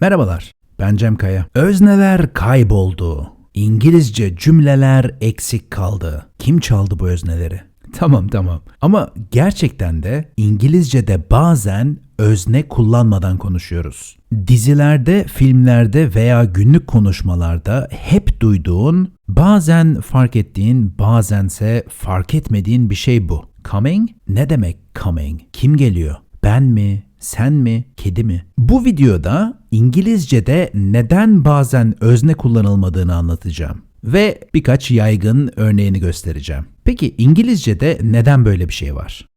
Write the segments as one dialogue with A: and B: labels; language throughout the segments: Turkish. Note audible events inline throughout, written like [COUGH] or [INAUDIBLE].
A: Merhabalar, ben Cem Kaya. Özneler kayboldu. İngilizce cümleler eksik kaldı. Kim çaldı bu özneleri? [LAUGHS] Tamam tamam. Ama gerçekten de İngilizce'de bazen özne kullanmadan konuşuyoruz. Dizilerde, filmlerde veya günlük konuşmalarda hep duyduğun, bazen fark ettiğin, bazense fark etmediğin bir şey bu. Coming? Ne demek coming? Kim geliyor? Ben mi? Sen mi? Kedi mi? Bu videoda İngilizce'de neden bazen özne kullanılmadığını anlatacağım ve birkaç yaygın örneğini göstereceğim. Peki İngilizce'de neden böyle bir şey var?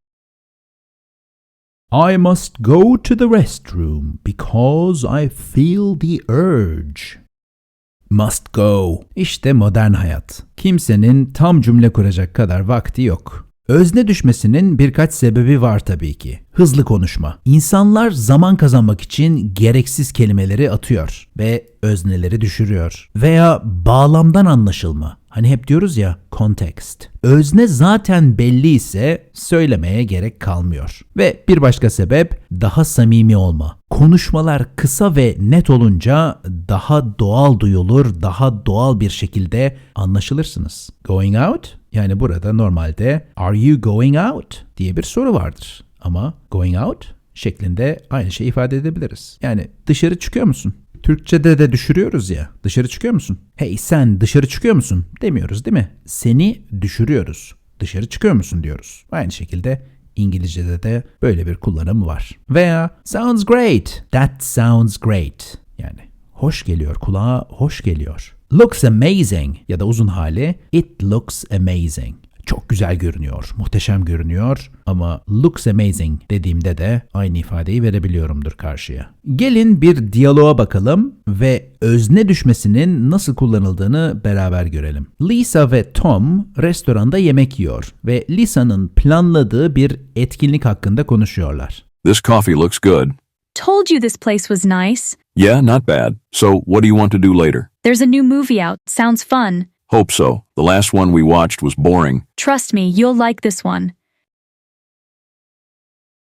A: I must go to the restroom because I feel the urge. Must go. İşte modern hayat. Kimsenin tam cümle kuracak kadar vakti yok. Özne düşmesinin birkaç sebebi var tabii ki. Hızlı konuşma. İnsanlar zaman kazanmak için gereksiz kelimeleri atıyor ve özneleri düşürüyor. Veya bağlamdan anlaşılma. Hani hep diyoruz ya context. Özne zaten belli ise söylemeye gerek kalmıyor. Ve bir başka sebep daha samimi olma. Konuşmalar kısa ve net olunca daha doğal duyulur, daha doğal bir şekilde anlaşılırsınız. Going out? Yani burada normalde are you going out diye bir soru vardır. Ama going out şeklinde aynı şeyi ifade edebiliriz. Yani dışarı çıkıyor musun? Türkçe'de de düşürüyoruz ya. Dışarı çıkıyor musun? Hey sen dışarı çıkıyor musun? Demiyoruz değil mi? Seni düşürüyoruz. Dışarı çıkıyor musun diyoruz. Aynı şekilde İngilizce'de de böyle bir kullanım var. Veya sounds great. That sounds great. Yani hoş geliyor, kulağa hoş geliyor. Looks amazing ya da uzun hali it looks amazing. Çok güzel görünüyor, muhteşem görünüyor ama looks amazing dediğimde de aynı ifadeyi verebiliyorumdur karşıya. Gelin bir diyaloğa bakalım ve özne düşmesinin nasıl kullanıldığını beraber görelim. Lisa ve Tom restoranda yemek yiyor ve Lisa'nın planladığı bir etkinlik hakkında konuşuyorlar.
B: This coffee looks good.
C: Told you this place was nice.
B: Yeah, not bad. So, what do you want to do later?
C: There's a new movie out. Sounds fun.
B: Hope so. The last one we watched was boring.
C: Trust me, you'll like this one.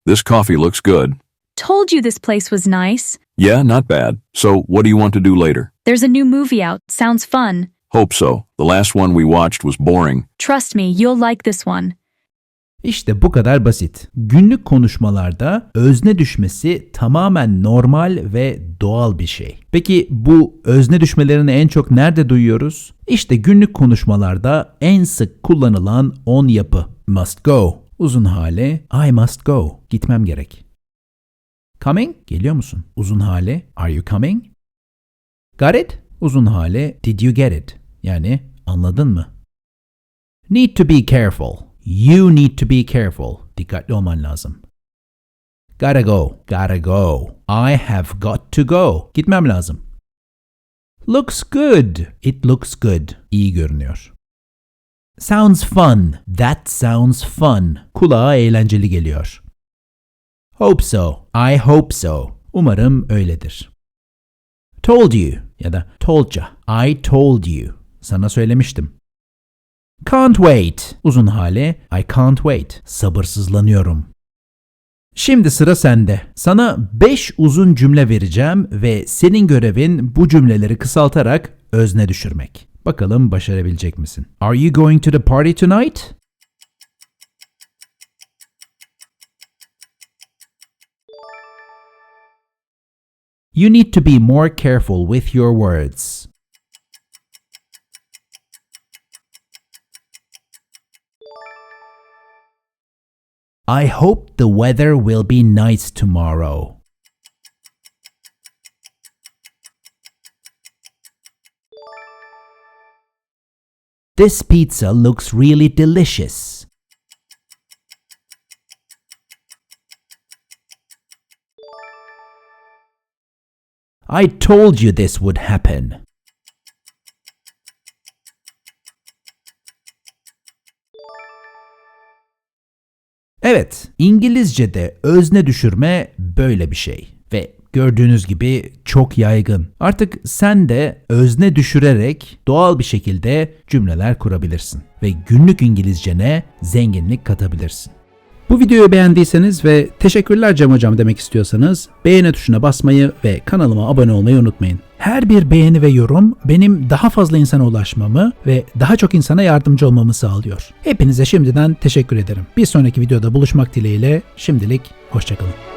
B: This coffee looks good.
C: Told you this place was nice.
B: Yeah, not bad. So, what do you want to do later?
C: There's a new movie out. Sounds fun.
B: Hope so. The last one we watched was boring.
C: Trust me, you'll like this one.
A: İşte bu kadar basit. Günlük konuşmalarda özne düşmesi tamamen normal ve doğal bir şey. Peki bu özne düşmelerini en çok nerede duyuyoruz? İşte günlük konuşmalarda en sık kullanılan 10 yapı. Must go. Uzun hali I must go. Gitmem gerek. Coming? Geliyor musun? Uzun hali Are you coming? Got it? Uzun hali Did you get it? Yani anladın mı? Need to be careful. You need to be careful. Dikkatli olman lazım. Gotta go. Gotta go. I have got to go. Gitmem lazım. Looks good. It looks good. İyi görünüyor. Sounds fun. That sounds fun. Kulağa eğlenceli geliyor. Hope so. I hope so. Umarım öyledir. Told you ya da told ya. I told you. Sana söylemiştim. Can't wait. Uzun hali I can't wait. Sabırsızlanıyorum. Şimdi sıra sende. Sana 5 uzun cümle vereceğim ve senin görevin bu cümleleri kısaltarak özne düşürmek. Bakalım başarabilecek misin? Are you going to the party tonight? You need to be more careful with your words. I hope the weather will be nice tomorrow. This pizza looks really delicious. I told you this would happen. Evet, İngilizce'de özne düşürme böyle bir şey ve gördüğünüz gibi çok yaygın. Artık sen de özne düşürerek doğal bir şekilde cümleler kurabilirsin ve günlük İngilizcene zenginlik katabilirsin. Bu videoyu beğendiyseniz ve teşekkürler Cem Hocam demek istiyorsanız beğeni tuşuna basmayı ve kanalıma abone olmayı unutmayın. Her bir beğeni ve yorum benim daha fazla insana ulaşmamı ve daha çok insana yardımcı olmamı sağlıyor. Hepinize şimdiden teşekkür ederim. Bir sonraki videoda buluşmak dileğiyle şimdilik hoşçakalın.